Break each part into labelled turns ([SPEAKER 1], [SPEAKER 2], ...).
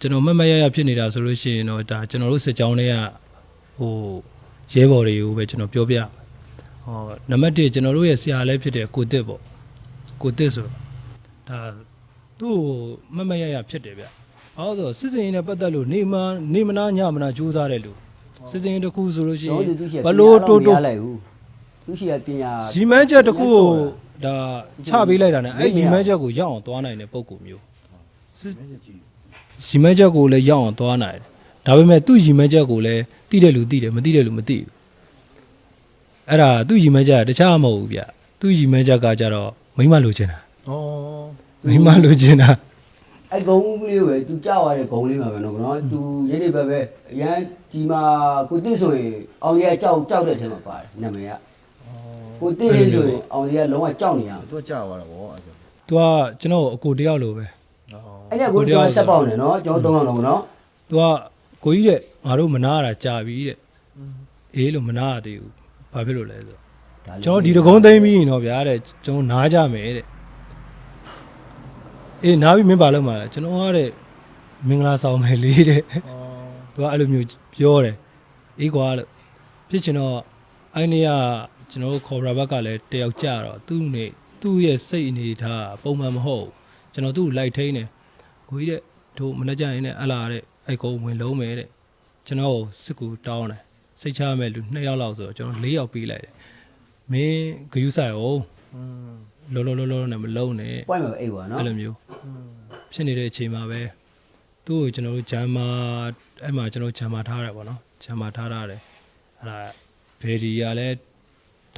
[SPEAKER 1] ကျွန်တော်မတ်မတ်ရရဖြစ်နေတာဆိုလို့ရှိရင်တော့ဒါကျွန်တော်တို့စစ်ကြောင်းတွေကဟိုရဲဘော်တွေကိုပဲကျွန်တော်ပြောပြဟောနံပါတ်1ကျွန်တော်တို့ရဲ့ဆရာလည်းဖြစ်တဲ့ကိုတစ်ပေါ့ကိုတစ်ဆိုတော့ဒါသူ့ကိုမတ်မတ်ရရဖြစ်တယ်ဗျ။အော်ဆိုစစ်စင်ရင်နဲ့ပတ်သက်လို့နေမနေမနာညမနာကြိုးစားတယ်လို့စစ်စင်ရင်တစ်ခုဆိုလို့ရှိရင်
[SPEAKER 2] ကျွန်တော်တို့သူရှိ
[SPEAKER 1] ဘလို့တိုးတိုး
[SPEAKER 2] မရလိုက်ဘူးသူရှိရပညာ
[SPEAKER 1] ရီမန်းချက်တစ်ခုကိုဒါချပေးလိုက်တာ ਨੇ အဲ့ရီမန်းချက်ကိုရောက်အောင်သွားနိုင်တဲ့ပုံကူမျိုးစစ် ရီမန်းချက်ကိုလည်းရောက်အောင်သွားနိုင်တယ်ဒါပေမဲ့သူ့ရီမန်းချက်ကိုလည်းတိတဲ့လူတိတယ်မတိတဲ့လူမတိဘူးအဲ့ဒါသူ့ရီမန်းချက်ကတခြားမဟုတ်ဘူးဗျသူ့ရီမန်းချက်ကကြတော့မိမလိုချင်တာ
[SPEAKER 3] ဩ
[SPEAKER 1] မိမလိုချင်တာ
[SPEAKER 2] အဲ့ဂုံလေးကိုပဲသူကြောက်ရတဲ့ဂုံလေးမှာပဲနော်နော်သူရဲနေပဲပဲအရန်ဒီမှာကိုတိဆိုရင်အောင်ရဲကြောက်ကြောက်တဲ့အထက်မှာပါတယ်နာမည်ကကိုတိဟေးဆိုရင်အောင်ရဲလုံးဝကြောက်နေရအောင်
[SPEAKER 3] သူကကြာသွားတာဗောအဲ့ဒါ
[SPEAKER 1] သူကကျွန်တော်အကိုတယောက်လိုပဲ
[SPEAKER 2] အဲ့ဒါကိုကျွန်တော်ဆက်ပေါက်နေနော်ကျွန်တော်သုံးအောင်လုံးနော်
[SPEAKER 1] သူကကိုကြီးတဲ့ငါတို့မနာရတာကြာပြီတဲ့အေးလို့မနာရသေးဘူးဘာဖြစ်လို့လဲဆိုတော့ကျွန်တော်ဒီတကုံးသိမ်းပြီးရင်တော့ဗျာတဲ့ကျွန်တော်နားကြမယ်တဲ့အေးနားပြီးမင်းပါလို့မှာလားကျွန်တော်ကတဲ့မင်္ဂလာဆောင်မယ်လေးတဲ့သူကအဲ့လိုမျိုးပြောတယ်အေးကွာလို့ဖြစ်ချင်တော့အဲ့နေ့ကကျွန်တော်တို့ခေါ်ဘရာဘက်ကလည်းတယောက်ကြတော့သူ့နေသူ့ရဲ့စိတ်အနေထားပုံမှန်မဟုတ်ဘူးကျွန်တော်သူ့ကိုလိုက်ထိန်းတယ် ကိုကြီးတဲ့တို့မနေ့ကျရင်လည်းအလားတဲ့အဲ့ကုန်းဝင်လုံးမယ်တဲ့ကျွန်တော်ကိုစစ်ကူတောင်းတယ်စိတ်ချရမဲ့လူ2ယောက်လောက်ဆိုတော့ကျွန်တော်4ယောက်ပေးလိုက်တယ်မင်းဂယုဆိုင်အောင်လောလောလောလောနဲ့မလုံးနဲ့
[SPEAKER 2] ပွိုင်းမှာအိတ်ပါနော်
[SPEAKER 1] အဲ့လိုမျိုးဖြစ်နေတဲ့အချိန်မှာပဲသူ့ကိုကျွန်တော်တို့ဂျမ်မာအဲ့မှာကျွန်တော်ဂျမ်မာထားရတယ်ပေါ့နော်ဂျမ်မာထားရတယ်အဲ့ဒါဘယ်ဒီကလည်း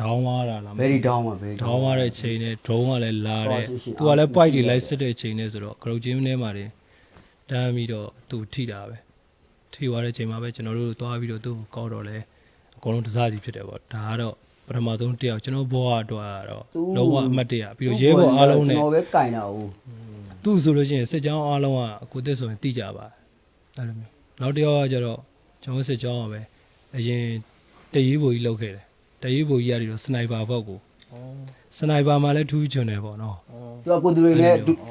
[SPEAKER 1] ဒေါင်းသွားတာလားမ
[SPEAKER 2] ဘယ်
[SPEAKER 1] သိ
[SPEAKER 2] ဒီဒေါင်းမှာဘယ်
[SPEAKER 1] ဘူးဒေါင်းသွားတဲ့အချိန်နဲ့ drone ကလည်းလာတယ်
[SPEAKER 2] ဟုတ်ရှိရှိ
[SPEAKER 1] သူကလည်း
[SPEAKER 2] အော်
[SPEAKER 1] point တွေ
[SPEAKER 2] ရှိရှိ
[SPEAKER 1] လိုက်စစ်တဲ့အချိန်နဲ့ဆိုတော့ group ချင်းထဲမှာတင်တန်းပြီးတော့သူထိတာပဲထိသွားတဲ့အချိန်မှာပဲကျွန်တော်တို့သွားပြီးတော့သူ့ကိုကောက်တော့လဲအကုန်လုံးတစားစီဖြစ်တယ်ပေါ့ဒါကတော့ပထမဆုံးတစ်ယောက်ကျွန်တော်ဘောကတော့ကတော့လုံးဝအမှတ်တရပြီးတော့ရဲဘော်အားလုံးနဲ့
[SPEAKER 2] ကျွန်တော်ပဲကင်တာဟုတ်
[SPEAKER 1] သူ့ဆိုလို့ရှိရင်စစ်ကြောင်းအားလုံးကကိုတက်ဆိုရင်တိကြပါအဲ့လိုမျိုးနောက်တစ်ယောက်ကကျတော့ကျွန်တော်စစ်ကြောင်းကပဲအရင်တရေးဘူကြီးလောက်ခဲ့တယ် တရေးဘူကြီးရတယ်တော့စနိုက်ပါဘောက်ကိုစနိုက်ပါမှာလည်းထူးချွန်တယ်ပေါ့နော်
[SPEAKER 2] သူကကိုသူတွေနဲ့
[SPEAKER 1] အဲ့လိုမျိုး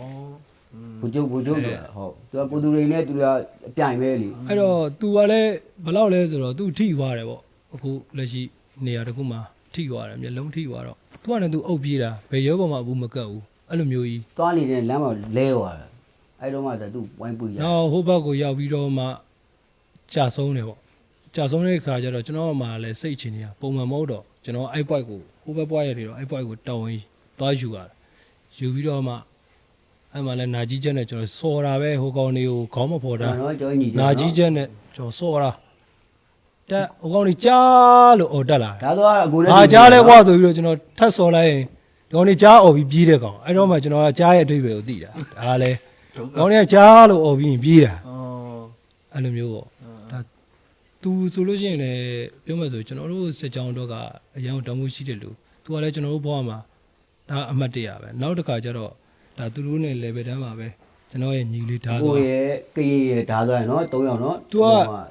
[SPEAKER 2] ဘူကျုပ်ဘူကျုပ်ဆိုတာဟုတ်သူကကိုသူတွေနဲ့သူကအပြိုင်ပဲလေ
[SPEAKER 1] အဲ့တော့ तू ကလည်းဘယ်လောက်လဲဆိုတော့ तू ထိသွားတယ်ပေါ့အခုလက်ရှိနေရာတစ်ခုမှာထိသွားတယ်မျက်လုံးထိသွားတော့ तू ကလည်း तू အုပ်ပြေးတာဘယ်ရောပေါ်မှာဘူးမကတ်ဘူးအဲ့လိုမျိုးကြီး
[SPEAKER 2] သွားနေတဲ့လမ်းမှာလဲသွားတယ်အဲ့တော့မှသာသူဝိုင်းပူရ
[SPEAKER 1] နောက်ဟိုဘက်ကိုရောက်ပြီးတော့မှကြာဆုံးတယ်ပေါ့ ကြာဆုံးတဲ့ခါကျတော့ကျွန်တော်မှလည်းစိတ်အခြေအနေကပုံမှန်မဟုတ်တော့ကျွန်တော် i-point ကိုဟိုဘက် point ရတယ်တော့ i-point ကိုတောင်းရင်သွားယူရတာယူပြီးတော့မှအဲ့မှာလည်းနာကြီးချက်နဲ့ကျွန်တော်စော်တာပဲဟိုကောင်တွေကိုခေါင်းမဖော်တာ
[SPEAKER 2] နာကြီး
[SPEAKER 1] ချက်နဲ့ကျွန်တော်စော်တာတက်ဟိုကောင်တွေကြားလို့အော်တက်လာ
[SPEAKER 2] ဒါဆိုအကိုလည်း
[SPEAKER 1] အာကြားလဲဘွားဆိုပြီးတော့ကျွန်တော်ထပ်စော်လိုက်ရင်ဒီကောင်တွေကြားအော်ပြီးပြေးတဲ့ကောင်အဲ့တော့မှကျွန်တော်ကကြားရဲ့အတွေ့အကြုံကိုသိတာဒါလည်းကောင်တွေကကြားလို့အော်ပြီးပြေးတာအဲ့လိုမျိုးပေါ့ သူဆိုလို့ရှိရင်လည်းပြောမှဆိုကျွန်တော်တို့စစ်ကြောင်းတော့ကအရန်တောင်းမှုရှိတယ်လို့သူကလည်းကျွန်တော်တို့ဘဝမှာဒါအမှတ်တရပဲနောက်တစ်ခါကျတော့ဒါသူတို့နဲ့ level တန်းမှာပဲကျွန်တော်ရဲ့ညီလေးဓာတ်
[SPEAKER 2] ကို
[SPEAKER 1] သွား
[SPEAKER 2] ရဲ့ကရင်ရဲ့ဓာတ်သွားရနော်၃ယောက်နော်
[SPEAKER 1] သူက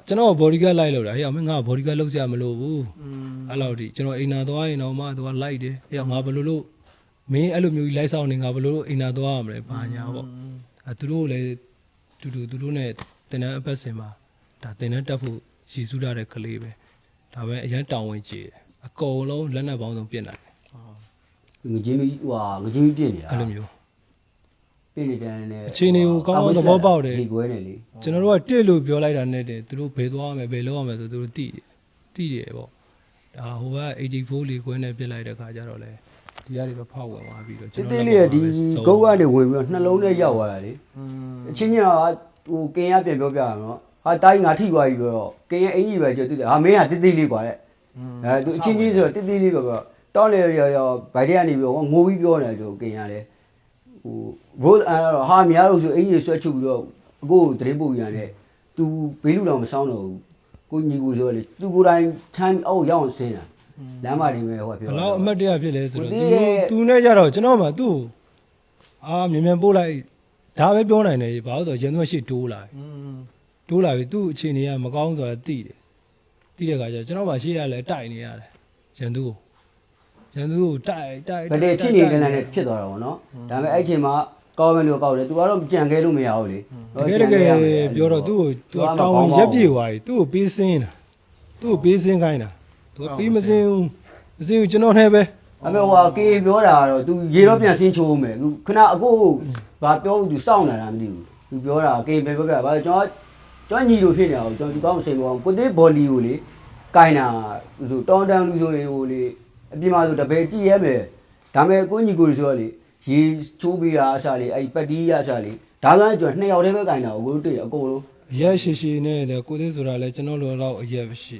[SPEAKER 1] ကျွန်တော် body guard လိုက်လို့တာဟေ့အောင်မင်းငါ body guard လောက်စရာမလိုဘူးအဲ့လောက်ဒီကျွန်တော်အိမ်နာသွားရင်တော့မှသူကလိုက်တယ်ဟေ့အောင်ငါဘယ်လိုလို့မင်းအဲ့လိုမျိုးကြီးလိုက်ဆောင်နေငါဘယ်လိုလို့အိမ်နာသွားရမလဲဘာညာပေါ့အဲသူတို့လည်းတူတူသူတို့နဲ့တင်တဲ့အပတ်စင်မှာဒါတင်တဲ့တက်ဖို့ ရည်စူးထားတဲ့ကလေးပဲဒါပဲအရန်တောင်းဝင်ကြည့်တယ်အကုန်လုံးလက်နက်ပေါင်းစုံပြစ်နိုင်တယ်
[SPEAKER 2] ငကြီးမီဟွာငကြီးမီပြည့်နေတာ
[SPEAKER 1] အဲ့လိုမျိုး
[SPEAKER 2] ပြည့်နေတယ်နဲ့
[SPEAKER 1] အခြေအနေကိုကောင်းကောင်းသဘောပေါက်တယ်
[SPEAKER 2] ဒီကွဲနေလေ
[SPEAKER 1] ကျွန်တော်တို့ကတစ်လို့ပြောလိုက်တာနဲ့တည်းသူတို့ဘယ်သွားရမယ်ဘယ်လုပ်ရမယ်ဆိုသူတို့တိတယ်တိတယ်ပေါ့ဒါဟိုက84လေးခွဲနဲ့ပြစ်လိုက်တဲ့ခါကျတော့လေဒီကနေတော့ဖောက်ဝင်သွားပြီးတော့
[SPEAKER 2] တိတိလေးကဒီဂုတ်ကနေဝင်ပြီးတော့နှလုံးထဲရောက်သွားတာလေအချင်းချင်းကဟိုကင်ရပြန်ပြောပြရအောင်နော် ဟာတာကြီးငါထိသွားပြီတော့ကရင်အင်ကြီးပဲကြွတူတယ်ဟာမင်းကတိတိလေးကွာတဲ့အဲသူအချင်းချင်းဆိုတော့တိတိလေးပဲပြောတောင်းလေရောရောဗိုက်ထဲကနေပြီးတော့ငိုပြီးပြောနေတယ်သူကင်ရလဲဟိုဘိုးအဲတော့ဟာများလို့ဆိုအင်ကြီးဆွဲချုပ်ပြီးတော့အကိုကိုတရင်ပို့ပြန်တယ်သူဘေးလူတော်မဆောင်တော့ဘူးကိုညီကိုဆိုလေသူကိုယ်တိုင်ထမ်းအောက်ရအောင်ဆင်းတာလမ်းမတွေပဲဟိုကပြော
[SPEAKER 1] ဘလောက်အမတ်တရားဖြစ်လဲဆိုတော့သူသူနဲ့ကြတော့ကျွန်တော်မှသူ့အာမြန်မြန်ပို့လိုက်ဒါပဲပြောနိုင်တယ်ဘာလို့ဆိုတော့ရန်သူကရှေ့တိုးလာတယ် တိုးလာပြီသူ့အခြေအနေကမကောင်းဆိုတာသိတယ်သိတဲ့ခါကျကျွန်တော်မှရှေ့ရလဲတိုက်နေရတယ်ရန်သူကိုရန်သူကိုတိုက်တိုက်
[SPEAKER 2] ဗတဲ့ဖြစ်နေတဲ့လမ်းနဲ့ဖြစ်သွားတာပေါ့နော်ဒါပေမဲ့အဲ့ချိန်မှာကောင်းမယ်လို့ကောက်တယ်သူကတော့ကြံခဲလို့မရဘူးလေ
[SPEAKER 1] တကယ်တကယ်ပြောတော့သူ့ကိုသူကတောင်းဝင်ရက်ပြေသွားပြီသူ့ကိုပေးစင်းတာသူ့ကိုပေးစင်းခိုင်းတာသူကပေးမစင်းဘူးမစင်းဘူးကျွန်တော်နဲ့ပဲ
[SPEAKER 2] အမေဟိုကေပြောတာကတော့ तू ရေတော့ပြန်ဆင်းချိုးမယ်ခုခဏအကိုဘာပြောသူစောင့်နေတာမသိဘူး तू ပြောတာကေပဲပြောပြဘာကျွန်တော် ကျွန်တော်ညီလိုဖြစ်နေတာကိုကျွန်တော်ဒီကောင်းစိန်ကောင်းကိုသေးဘော်လီကိုလေကင်တာဆိုတောင်းတန်းလူဆိုရင်ဟိုလေအပြင်မှာဆိုတပည့်ကြည့်ရဲမယ်ဒါမဲ့ကိုညီကိုဆိုတော့လေရေချိုးပေးတာအစားလေအဲ့ပတ်တီးရအစားလေဒါမှကျွန်တော်နှစ်ယောက်တည်းပဲကင်တာကိုကိုတွေ့အကုန်လုံး
[SPEAKER 1] အရက်ရှိရှိနဲ့လေကိုသေးဆိုတာလေကျွန်တော်လိုတော့အရက်ရှိ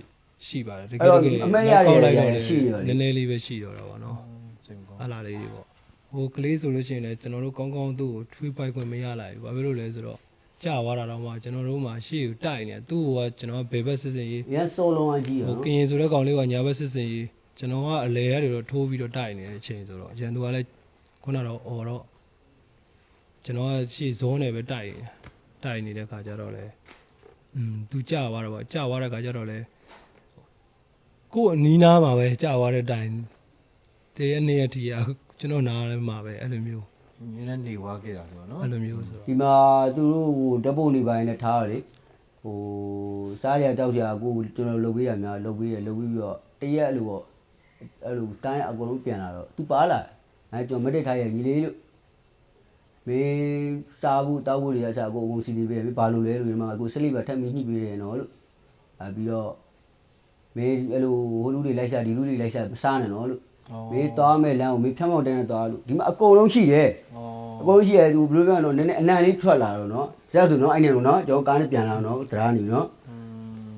[SPEAKER 1] ရှိပါတယ်တက
[SPEAKER 2] အဲ့
[SPEAKER 1] ယ်
[SPEAKER 2] တော့
[SPEAKER 1] တကယ်
[SPEAKER 2] အမေရတယ်
[SPEAKER 1] ကောက်လိုက်တော့
[SPEAKER 2] ရတယ်ရှိတယ်လေ
[SPEAKER 1] နည်းနည်းလေးပဲရှိတော့တာပေါ့နော်
[SPEAKER 3] စိတ်မကောင်း
[SPEAKER 1] အလားလေးတွေပေါ့ဟိုကလေးဆိုလို့ရှိရင်လည်းကျွန်တော်တို့ကောင်းကောင်းသူ့ကိုထွေးပိုက်ခွင့်မရလိုက်ဘူးဘာဖြစ်လို့လဲဆိုတော့ ကြာသွားတာတော့မှကျွန်တော်တို့မှရှေ့ကိုတိုက်နေသူ့ကကျွန်တော်ဘယ်ဘက်စစ်စင်ရေး
[SPEAKER 2] ရန်စောလုံးအကြီးရ
[SPEAKER 1] ဟို
[SPEAKER 2] နော်
[SPEAKER 1] ကရင်ဆိုတဲ့ကောင်လေးကညာဘက်စစ်စင်ရေးကျွန်တော်ကအလဲရတယ်တော့ထိုးပြီးတော့တိုက်နေတဲ့အချိန်ဆိုတော့ရန်သူကလည်းခုနတော့អော်တော့ကျွန်တော်ကရှေ့ဇုံးနေပဲတိုက်နေတိုက်နေတဲ့ခါကျတော့လေอืมသူကြာသွားတော့ပေါ့ကြာသွားတဲ့ခါကျတော့လေကို့အနီးနားမှာပဲကြာသွားတဲ့တိုင်တရက်နေ့ရက်ထီကကျွန်တော်နားထဲမှာပဲအဲ့လိုမျိုး
[SPEAKER 3] နည်းနည်းနေွားခဲ့တာဆိုတော့နော်
[SPEAKER 1] အဲ့လိုမျိုးဆိုတော့
[SPEAKER 2] ဒီမှာသူတို့ဟိုဓာတ်ပုံနေပိုင်းနဲ့ထားရလေဟိုစားရတောက်ကြကိုကျွန်တော်လုပ်ပေးရများလုပ်ပေးရလုပ်ပြီးတော့တရက်အဲ့လိုပေါ့အဲ့လိုတိုင်းအကုန်လုံးပြန်လာတော့သူပါလာအဲကျွန်တော်မတိတ်ထားရညီလေးလို့မင်းစားဖို့တောက်ဖို့တွေရစားကိုအကုန်စီနေပေးတယ်ဘာလို့လဲလို့ဒီမှာကိုစလိပ်ပဲထပ်ပြီးညှိပေးတယ်နော်လို့အဲပြီးတော့မင်းအဲ့လိုဟိုလူတွေလိုက်စားဒီလူတွေလိုက်စားစားနေနော်လို့ မင်းသွားမဲ့လမ်းကိုမင်းဖြတ်မောက်တန်းနဲ့သွားလို့ဒီမှာအကုန်လုံးရှိတယ်
[SPEAKER 3] ဩ
[SPEAKER 2] အကုန်ရှိရဲသူဘယ်လိုပြောရလဲနည်းနည်းအနံလေးထွက်လာတော့နော်ဇက်ဆိုနော်အဲ့နေတော့နော်ကျွန်တော်ကားနဲ့ပြန်လာတော့တရားနေနော်
[SPEAKER 3] อื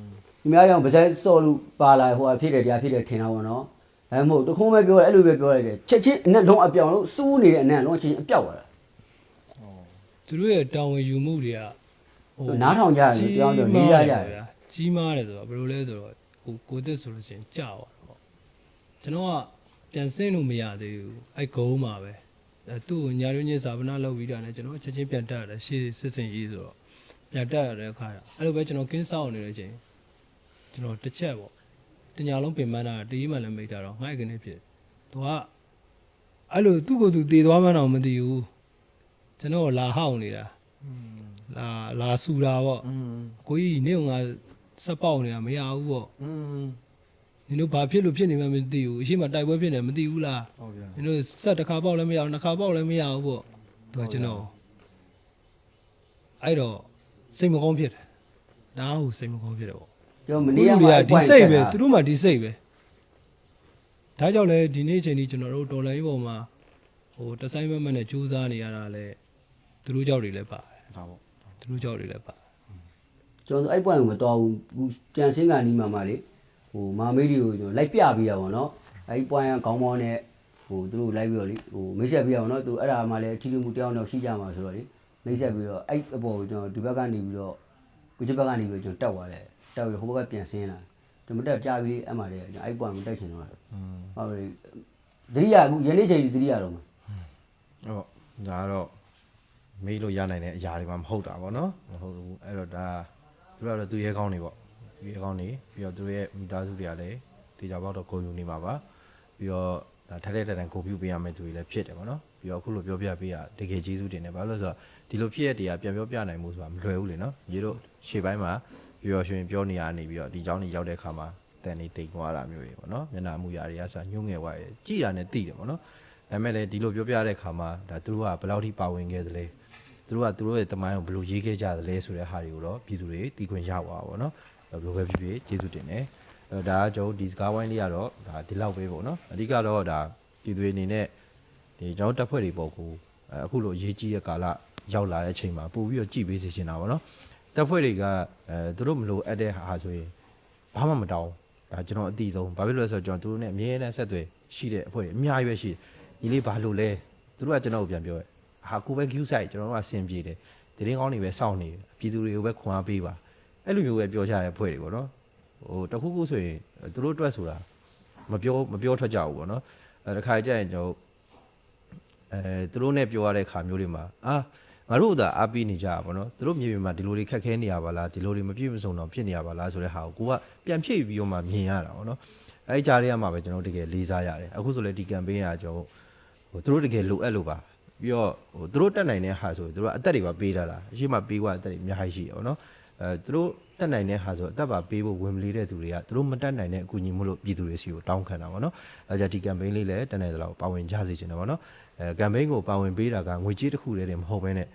[SPEAKER 3] ม
[SPEAKER 2] ဒီများကြောင့်ဗဇက်စော်လို့ပါလာဟိုအဖြစ်တယ်တရားဖြစ်တယ်ထင်တာပေါ့နော်အဲမဟုတ်တခုံးပဲပြောတယ်အဲ့လိုပဲပြောလိုက်တယ်ချက်ချင်းအနက်လုံးအပြောင်လို့စူးနေတဲ့အနက်လုံးချင်းအပြောက်သွားတာ
[SPEAKER 1] သူတို့ရဲ့တာဝန်ယူမှုတွေကဟို
[SPEAKER 2] နားထောင်ကြရတယ်ပြောင်းတော့လေးရရတယ်
[SPEAKER 1] ဗျာကြီးမားတယ်ဆိုတော့ဘယ်လိုလဲဆိုတော့ဟိုကိုတက်ဆိုလို့ရှိရင်ကြာသွားတော့ပေါ့ကျွန်တော်က ပြန်ဆင်းလို့မရသေးဘူးအဲ့ဂုံးမှာပဲအဲသူ့ကိုညာရုံးချင်းဇာပနာလောက်ပြီးတာနဲ့ကျွန်တော်ချက်ချင်းပြန်တက်ရတယ်ရှေ့စစ်စင်ရေးဆိုတော့ပြန်တက်ရတဲ့အခါအဲ့လိုပဲကျွန်တော်ကင်းဆောက်နေတဲ့အချိန်ကျွန်တော်တစ်ချက်ပေါ့တညာလုံးပင်ပန်းတာတေးမှလည်းမိတ်တာတော့ငှိုက်ကနေဖြစ်သူကအဲ့လိုသူ့ကိုယ်သူတည်သွားမှန်းတော့မသိဘူးကျွန်တော်လာဟောင်းနေတာလာလာဆူတာပေါ့ကိုကြီးနေကစက်ပေါက်နေတာမရဘူးပေါ့ နင်တို့ဘာဖြစ်လို့ဖြစ်နေမှမသိဘူးအရှိမတိုက်ပွဲဖြစ်နေမသိဘူးလား
[SPEAKER 3] ဟုတ်ဗျာ
[SPEAKER 1] နင်တို့စက်တစ်ခါပေါက်လည်းမရဘူးနှစ်ခါပေါက်လည်းမရဘူးပေါ့သူကကျွန်တော်အဲ့တော့စိတ်မကောင်းဖြစ်တယ်ဒါဟုတ်စိတ်မကောင်းဖြစ်တယ်ပေါ့
[SPEAKER 2] ကျွန်တော်မ
[SPEAKER 1] မ
[SPEAKER 2] နေ့
[SPEAKER 1] နေ့
[SPEAKER 2] က
[SPEAKER 1] က
[SPEAKER 2] မှ
[SPEAKER 1] ဒီစိတ်ပဲသူတို့မှဒီစိတ်ပဲဒါကြောင့်လဲဒီနေ့အချိန်ကြီးကျွန်တော်တို့ဒေါ်လာရေးပေါ်မှာဟိုတဆိုင်မမနဲ့စူးစမ်းနေရတာလဲသူတို့ကြောက်တွေလည်းပါတယ်
[SPEAKER 3] ဒါပေါ့
[SPEAKER 1] သူတို့ကြောက်တွေလည်းပါ
[SPEAKER 2] ကျွန်တော်အဲ့ပွင့်ကိုမတော်ဘူးကြံစင်းကနီးမှာမှလေ ဟိုမာမေးတွေကိုကျွန်တော်လိုက်ပြပေးရပါတော့အဲ့ပွင့်ကခေါင်းမောင်းနဲ့ဟိုသူတို့လိုက်ပြီးတော့လေဟိုမိတ်ဆက်ပေးရအောင်နော်သူအဲ့ဒါမှလည်းအထီးလူမှုတယောက်တော့ရှိကြမှာဆိုတော့လေမိတ်ဆက်ပြီးတော့အဲ့အပေါ်ကိုကျွန်တော်ဒီဘက်ကနေပြီးတော့ကိုချစ်ဘက်ကနေပြီးကျွန်တော်တက်သွားတယ်တက်ပြီးဟိုဘက်ကပြန်ဆင်းလာကျွန်တော်တက်ကြပြီးအဲ့မှာလေကျွန်တော်အဲ့ပွင့်ကိုတက်ချင်တော့
[SPEAKER 3] อืม
[SPEAKER 2] ဟုတ်ပြီတတိယအခုယနေ့ချိန်ဒီတတိယတော့မှာ
[SPEAKER 3] ဟုတ်ဒါကတော့မေးလို့ရနိုင်တဲ့အရာတွေမှမဟုတ်တာဗောနော်မဟုတ်ဘူးအဲ့တော့ဒါသူတို့ကတော့သူရဲကောင်းနေပေါ့ သူရဲကောင်းနေပြီးတော့သူတို့ရဲ့မိသားစုတွေကလည်းတေချာပေါက်တော့ဂုဏ်ယူနေမှာပါပြီးတော့ဒါထက်တဲ့တန်ကိုပြုပေးရမယ့်သူတွေလည်းဖြစ်တယ်ဗောနော်ပြီးတော့အခုလိုပြောပြပေးရတကယ်ကျေးဇူးတင်တယ်ဘာလို့လဲဆိုတော့ဒီလိုဖြစ်ရတဲ့တရားပြန်ပြောပြနိုင်မှုဆိုတာမလွယ်ဘူးလေနော်ညီတို့ရှေ့ပိုင်းမှာပြီးတော့ရှင်ပြောနေရနေပြီးတော့ဒီเจ้าနေရောက်တဲ့အခါမှာတန်နေတိတ်သွားတာမျိုးတွေဗောနော်မျက်နှာမှုရာတွေကဆိုညှို့ငယ်သွားတယ်ကြည်တာနဲ့တိတယ်ဗောနော် ဒါပေမဲ့လည်းဒီလိုပြောပြတဲ့အခါမှာဒါသူတို့ကဘယ်လောက်ထိပါဝင်ခဲ့သလဲသူတို့ကသူတို့ရဲ့တမိုင်းကိုဘယ်လိုရေးခဲ့ကြသလဲဆိုတဲ့ဟာတွေကိုတော့ပြည်သူတွေသိခွင့်ရပါပါတော့ ဘယ်လိုပဲဖြစ်ဖြစ်ကျေးဇူးတင်တယ်အဲဒါကကျွန်တော်ဒီစကားဝိုင်းလေးကတော့ဒါဒီလောက်ပဲပေါ့နော်အဓိကတော့ဒါပြည်သူတွေအနေနဲ့ဒီကျွန်တော်တပ်ဖွဲ့တွေပေါ့ကိုအဲအခုလိုရေးကြီးတဲ့ကာလရောက်လာတဲ့အချိန်မှာပို့ပြီးတော့ကြည်ပေးစေချင်တာပေါ့နော်တပ်ဖွဲ့တွေကအဲသူတို့မလို့အပ်တဲ့ဟာဆိုရင်ဘာမှမတောင်းဒါကျွန်တော်အတိဆုံးဘာဖြစ်လို့လဲဆိုတော့ကျွန်တော်သူတို့နဲ့အမြဲတမ်းဆက်သွယ်ရှိတဲ့အဖွဲ့တွေအများကြီးပဲရှိတယ်ညီလေးဘာလို့လဲသူတို့ကကျွန်တော်ကိုပြန်ပြောတယ်ဟာကိုပဲ queue site ကျွန်တော်တို့ကအဆင်ပြေတယ်တရင်ကောင်းတွေပဲစောင့်နေတယ်ပြည်သူတွေကိုပဲခွန်အားပေးပါ အဲ့လိုမျိုးပဲပြောကြတဲ့ဖွဲ့တွေပေါ့နော်ဟိုတခုခုဆိုရင်သူတို့အတွက်ဆိုတာမပြောမပြောထွက်ကြဘူးပေါ့နော်အဲတခါကြရင်ကျွန်တော်အဲသူတို့နဲ့ပြောရတဲ့ခါမျိုးတွေမှာအာငါတို့သာအားပေးနေကြတာပေါ့နော်သူတို့မြေပြင်မှာဒီလိုတွေခက်ခဲနေရပါလားဒီလိုတွေမပြည့်မစုံတော့ဖြစ်နေရပါလားဆိုတဲ့ဟာကိုကိုကပြန်ဖြည့်ပြီးတော့မှမြင်ရတာပေါ့နော်အဲကြားထဲမှာပဲကျွန်တော်တကယ်လေးစားရတယ်အခုဆိုလည်းဒီ campaign ကကျွန်တော်ဟိုသူတို့တကယ်လိုအပ်လို့ပါပြီးတော့ဟိုသူတို့တက်နိုင်တဲ့ဟာဆိုသူတို့ကအသက်တွေပါပေးတာလားအရှိမပေး qua အသက်တွေအများကြီးရှိရပါတော့ အဲသူတို့တက်နိုင်တဲ့ဟာဆိုအသက်ပါပေးဖို့ဝင်မလေးတဲ့သူတွေကသူတို့မတက်နိုင်တဲ့အကူအညီမလို့ပြည်သူတွေစီကိုတောင်းခံတာပေါ့နော်အဲကြဒီ campaign လေးလည်းတက်နိုင်သလောက်ပါဝင်ကြစေချင်တယ်ပေါ့နော်အဲ campaign ကိုပါဝင်ပေးတာကငွေကြေးတစ်ခုတည်းတည်းမဟုတ်ဘဲနဲ့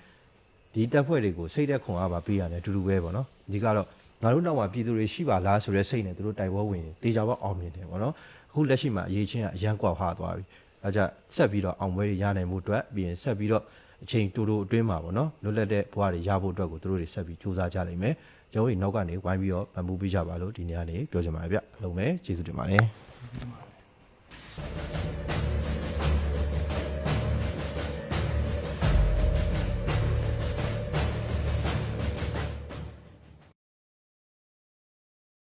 [SPEAKER 3] ဒီတက်ဖွဲ့တွေကိုစိတ်သက်ခွန်အားပါပေးရတယ်အတူတူပဲပေါ့နော်ဒီကတော့ငါတို့နောက်မှာပြည်သူတွေရှိပါလားဆိုတဲ့စိတ်နဲ့သူတို့တိုက်ပွဲဝင်ရင်တေချာပေါက်အောင်မြင်တယ်ပေါ့နော်အခုလက်ရှိမှာအရေးချင်းကအရန်ကွာဟာသွားပြီအဲကြဆက်ပြီးတော့အောင်ပွဲတွေရနိုင်မှုအတွက်ပြီးရင်ဆက်ပြီးတော့ အချိန်တူတူအတွင်းမှာပေါ့နော်လွတ်လပ်တဲ့ဘဝတွေရဖို့အတွက်ကိုသူတို့တွေဆက်ပြီးစူးစမ်းကြနိုင်မယ်ကျွန်တော်တို့နောက်ကနေဝိုင်းပြီးတော့ပံ့ပိုးပေးကြပါလို့ဒီနေ့ကနေပြောချင်ပါတယ်ဗျအလုံးပဲကျေးဇူးတင်ပါတယ်